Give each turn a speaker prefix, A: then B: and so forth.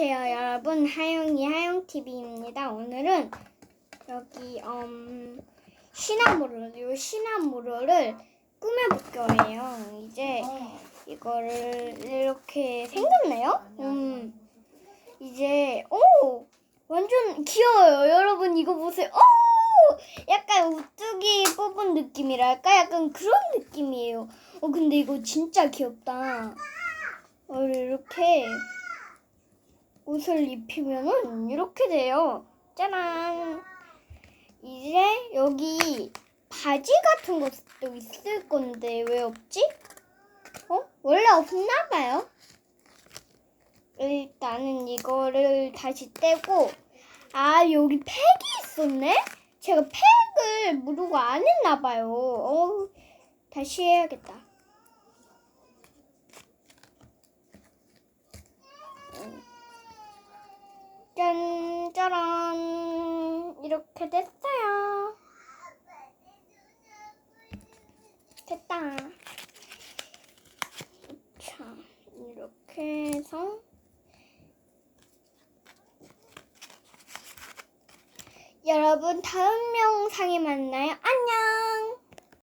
A: 안녕하세요 여러분. 하영이 하영TV입니다. 오늘은 여기 음 시나모롤 요 시나모롤을 꾸며볼 거예요. 이제 이거를 이렇게 생겼네요. 음. 이제 오! 완전 귀여워요. 여러분 이거 보세요. 오! 약간 우뚝이 뽑은 느낌이랄까? 약간 그런 느낌이에요. 어 근데 이거 진짜 귀엽다. 어, 이렇게 옷을 입히면은 이렇게 돼요. 짜란. 이제 여기 바지 같은 것도 있을 건데 왜 없지? 어? 원래 없나 봐요. 일단은 이거를 다시 떼고 아 여기 팩이 있었네? 제가 팩을 모르고 안 했나 봐요. 어, 다시 해야겠다. 짠, 짜란. 이렇게 됐어요. 됐다. 자, 이렇게 해서. 여러분, 다음 영상에 만나요. 안녕!